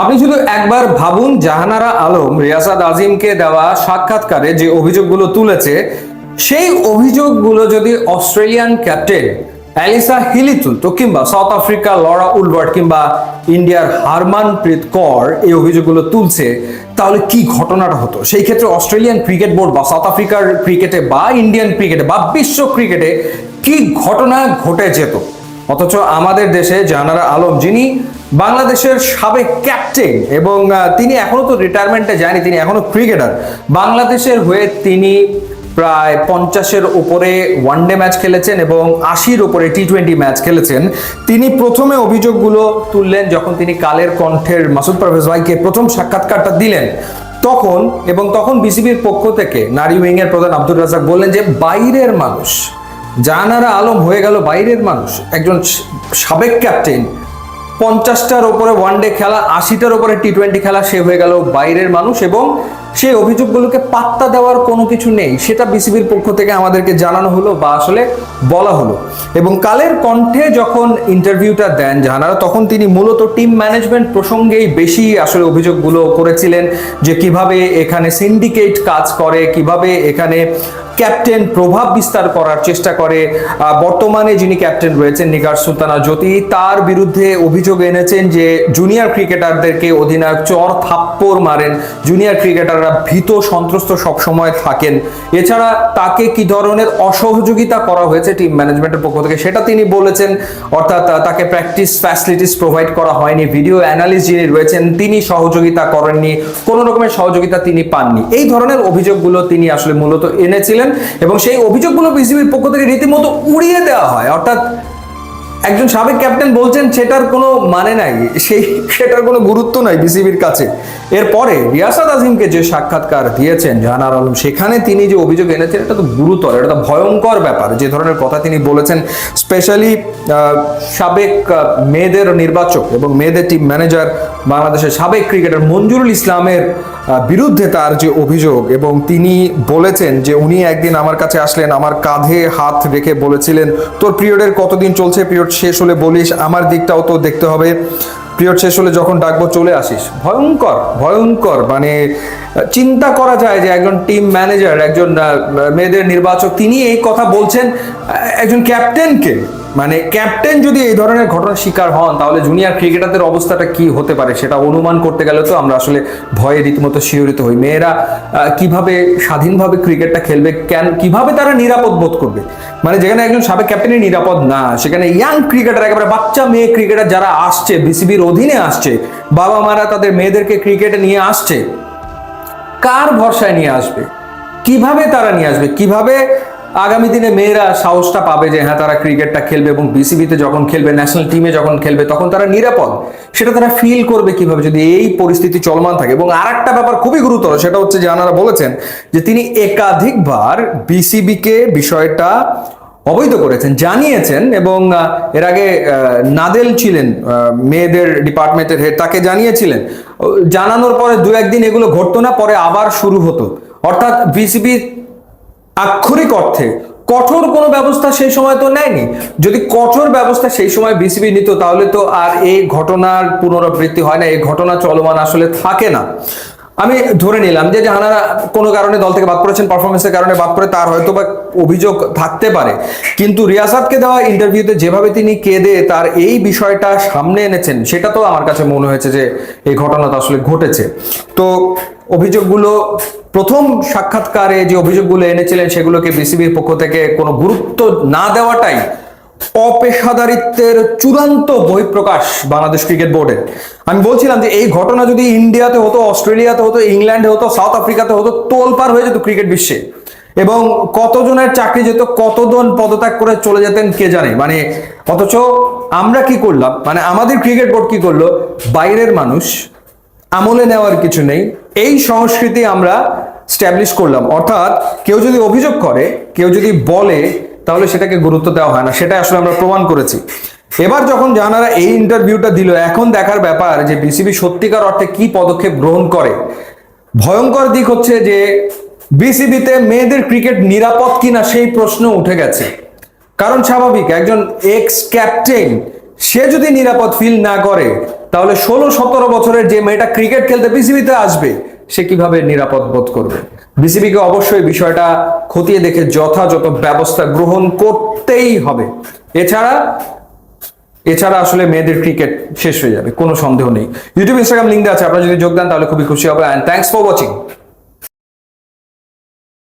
আপনি শুধু একবার ভাবুন, জাহানারা আলম রিয়াসাদ আজিমকে দেওয়া সাক্ষাৎকারে যে অভিযোগগুলো তুলেছে, সেই অভিযোগগুলো যদি অস্ট্রেলিয়ান ক্যাপ্টেন অ্যালিসা হিলি তুলতো কিংবা সাউথ আফ্রিকা লরা উলবার্ট কিংবা ইন্ডিয়ার হারমানপ্রীত কর এই অভিযোগগুলো তুলছে, তাহলে কি ঘটনাটা হতো? সেই ক্ষেত্রে অস্ট্রেলিয়ান ক্রিকেট বোর্ড বা সাউথ আফ্রিকার ক্রিকেটে বা ইন্ডিয়ান ক্রিকেটে বা বিশ্ব ক্রিকেটে কি ঘটনা ঘটে যেত? অথচ আমাদের দেশে জানারা আলম যিনি বাংলাদেশের সাবেক ক্যাপ্টেন এবং তিনি এখনও তো রিটায়ারমেন্টে যায়নি, তিনি এখনও ক্রিকেটার বাংলাদেশের হয়ে তিনি প্রায় পঞ্চাশের উপরে ওয়ানডে ম্যাচ খেলেছেন এবং আশির উপরে টি টোয়েন্টি ম্যাচ খেলেছেন। তিনি প্রথমে অভিযোগগুলো তুললেন যখন তিনি কালের কণ্ঠের মাসুদ পারভেজ ভাইকে প্রথম সাক্ষাৎকারটা দিলেন। তখন এবং তখন বিসিবির পক্ষ থেকে নারী উইংয়ের প্রধান আব্দুর রাজাক বললেন যে, বাইরের মানুষ, জাহানারা আলম হয়ে গেল বাইরের মানুষ। একজন সাবেক ক্যাপ্টেন পঞ্চাশটার ওপরে ওয়ানডে খেলা, আশিটার ওপরে টি টোয়েন্টি খেলা, সে হয়ে গেল বাইরের মানুষ এবং সেই অভিযোগগুলোকে পাত্তা দেওয়ার কোনো কিছু নেই। সেটা বিসিবির পক্ষ থেকে আমাদেরকে জানানো হলো বা আসলে বলা হলো। এবং কালের কণ্ঠে যখন ইন্টারভিউটা দেন জাহানারা, তখন তিনি মূলত টিম ম্যানেজমেন্ট প্রসঙ্গেই বেশি আসলে অভিযোগগুলো করেছিলেন যে কীভাবে এখানে সিন্ডিকেট কাজ করে, কীভাবে এখানে ক্যাপ্টেন প্রভাব বিস্তার করার চেষ্টা করে। বর্তমানে যিনি ক্যাপ্টেন রয়েছেন নিগার সুলতানা জ্যোতি, তার বিরুদ্ধে অভিযোগ এনেছেন যে জুনিয়র ক্রিকেটারদেরকে অধিনায়ক চর থাপ্পড় মারেন। জুনিয়র ক্রিকেটাররা ভীত সন্ত্রস্ত সবসময় থাকেন। এছাড়া তাকে কি ধরনের অসহযোগিতা করা হয়েছে টিম ম্যানেজমেন্টের পক্ষ থেকে, সেটা তিনি বলেছেন। অর্থাৎ তাকে প্র্যাকটিস ফ্যাসিলিটিস প্রোভাইড করা হয়নি। ভিডিও অ্যানালিস্ট যিনি রয়েছেন, তিনি সহযোগিতা করেননি। কোনো রকমের সহযোগিতা তিনি পাননি। এই ধরনের অভিযোগগুলো তিনি আসলে মূলত এনেছিলেন। এবং সেই অভিযোগগুলো বিসিবির পক্ষ থেকে রীতিমতো উড়িয়ে দেওয়া হয়। অর্থাৎ একজন সাবেক ক্যাপ্টেন বলছেন, সেটার কোনো মানে নাই, সেই সেটার কোনো গুরুত্ব নাই বিসিবির কাছে। এরপরে রিয়াসাদ আজিমকে যে সাক্ষাৎকার দিয়েছেন জাহানার আলম, সেখানে তিনি যে অভিযোগ এনেছেন, এটা তো গুরুতর, এটা তো ভয়ঙ্কর ব্যাপার। যে ধরনের কথা তিনি বলেছেন, স্পেশালি সাবেক মেয়েদের নির্বাচক এবং মেয়েদের টিম ম্যানেজার বাংলাদেশের সাবেক ক্রিকেটার মঞ্জুরুল ইসলামের বিরুদ্ধে তার যে অভিযোগ এবং তিনি বলেছেন যে উনি একদিন আমার কাছে আসলেন, আমার কাঁধে হাত রেখে বলেছিলেন, তোর পিরিয়ডের কতদিন চলছে? পিরিয়ড শেষ হলে বলিস, আমার দিকটাও তো দেখতে হবে। পিরিয়ড শেষ হলে যখন ডাকবো চলে আসিস। ভয়ঙ্কর ভয়ঙ্কর মানে চিন্তা করা যায় যে একজন টিম ম্যানেজার, একজন মেয়েদের নির্বাচক, তিনি এই কথা বলছেন একজন ক্যাপ্টেনকে। মানে ক্যাপ্টেন যদি এই ধরনের ঘটনার শিকার হন, তাহলে জুনিয়র ক্রিকেটারদের অবস্থাটা কি হতে পারে সেটা অনুমান করতে গেলে তো আমরা আসলে ভয়ে রীতিমতো শিহরিত হই। মেয়েরা কীভাবে স্বাধীনভাবে ক্রিকেটটা খেলবে, কেন, কীভাবে তারা নিরাপদ বোধ করবে? মানে যেখানে একজন সাবেক ক্যাপ্টেনই নিরাপদ না, সেখানে ইয়াং ক্রিকেটার একেবারে বাচ্চা মেয়ে ক্রিকেটার যারা আসছে বিসিবির অধীনে আসছে বাবা মারা তাদের মেয়েদেরকে ক্রিকেটে নিয়ে আসছে, কার ভরসায় নিয়ে আসবে? কীভাবে তারা নিয়ে আসবে? কীভাবে আগামী দিনে মেয়েরা সাহসটা পাবে যে হ্যাঁ তারা ক্রিকেটটা খেলবে এবং বিসিবিতে যখন খেলবে ন্যাশনাল টিমে যখন খেলবে, তখন তারা নিরাপদ। সেটা তারা ফিল করবে কীভাবে? যদি এই পরিস্থিতি চলমান থাকে। এবং আর একটা ব্যাপার খুবই গুরুতর, সেটা হচ্ছে যে আনারা বলেছেন যে তিনি একাধিকবার বিসিবিকে বিষয়টা অবৈধ করেছেন, জানিয়েছেন এবং এর আগে নাদেল ছিলেন মেয়েদের ডিপার্টমেন্টের হেড তাকে জানিয়েছিলেন। জানানোর পরে দু একদিন এগুলো ঘটতো না, পরে আবার শুরু হতো। অর্থাৎ বিসিবি আক্ষরিক অর্থে, কঠোর কোনো ব্যবস্থা সেই সময় তো নেয়নি। যদি কঠোর ব্যবস্থা সেই সময় বিসিবি নিত, তাহলে তো আর এই ঘটনার পুনরাবৃত্তি হয় না, এই ঘটনা চলমান আসলে থাকে না। আমি ধরে নিলাম যে জাহানারা কোনো কারণে দল থেকে বাদ পড়েছেন পারফরমেন্সের কারণে বাদ পড়ে তার হয়তো বা অভিযোগ থাকতে পারে। কিন্তু রিয়াসাতকে দেওয়া ইন্টারভিউতে যেভাবে তিনি কেঁদে তার এই বিষয়টা সামনে এনেছেন, সেটা তো আমার কাছে মনে হয়েছে যে এই ঘটনাটা আসলে ঘটেছে। তো অভিযোগগুলো, প্রথম সাক্ষাৎকারে যে অভিযোগগুলো এনেছিলেন সেগুলোকে বিসিবির পক্ষ থেকে কোনো গুরুত্ব না দেওয়াটাই অপেশাদারিত্বের চূড়ান্ত বহিঃপ্রকাশ বাংলাদেশ ক্রিকেট বোর্ডের আমি বলছিলাম যে এই ঘটনা যদি ইন্ডিয়াতে হতো, অস্ট্রেলিয়াতে হতো, ইংল্যান্ডে হতো, সাউথ আফ্রিকাতে হতো তোলপার হয়ে যেত ক্রিকেট বিশ্বে। এবং কতজনের চাকরি যেত, কতজন পদত্যাগ করে চলে যেতেন কে জানে? মানে অথচ আমরা কি করলাম? মানে আমাদের ক্রিকেট বোর্ড কি করল? বাইরের মানুষ, আমলে নেওয়ার কিছু নেই। এই সংস্কৃতি আমরা স্ট্যাবলিশ করলাম। অর্থাৎ কেউ যদি অভিযোগ করে, কেউ যদি বলে তাহলে সেটাকে গুরুত্ব দেওয়া হয় না। সেটা আসলে আমরা প্রমাণ করেছি। এবার যখন জানারা এই ইন্টারভিউটা দিল, এখন দেখার ব্যাপার যে বিসিবি সত্যিকার অর্থে কি পদক্ষেপ গ্রহণ করে। ভয়ঙ্কর দিক হচ্ছে যে বিসিবিতে মেয়েদের ক্রিকেট নিরাপদ কিনা সেই প্রশ্ন উঠে গেছে। কারণ স্বাভাবিক, একজন এক্স ক্যাপ্টেন সে যদি নিরাপদ ফিল না করে, তাহলে ষোলো সতেরো বছরের যে মেয়েটা ক্রিকেট খেলতে পৃথিবীতে আসবে সে কীভাবে নিরাপদ বোধ করবে? বিসিবিকে অবশ্যই বিষয়টা খতিয়ে দেখে যথাযথ ব্যবস্থা গ্রহণ করতেই হবে। এছাড়া এছাড়া আসলে মেয়েদের ক্রিকেট শেষ হয়ে যাবে, কোনো সন্দেহ নেই। ইউটিউব, ইনস্টাগ্রাম লিঙ্ক আছে, আপনারা যদি যোগ দেন তাহলে খুবই খুশি হবে। And thanks for watching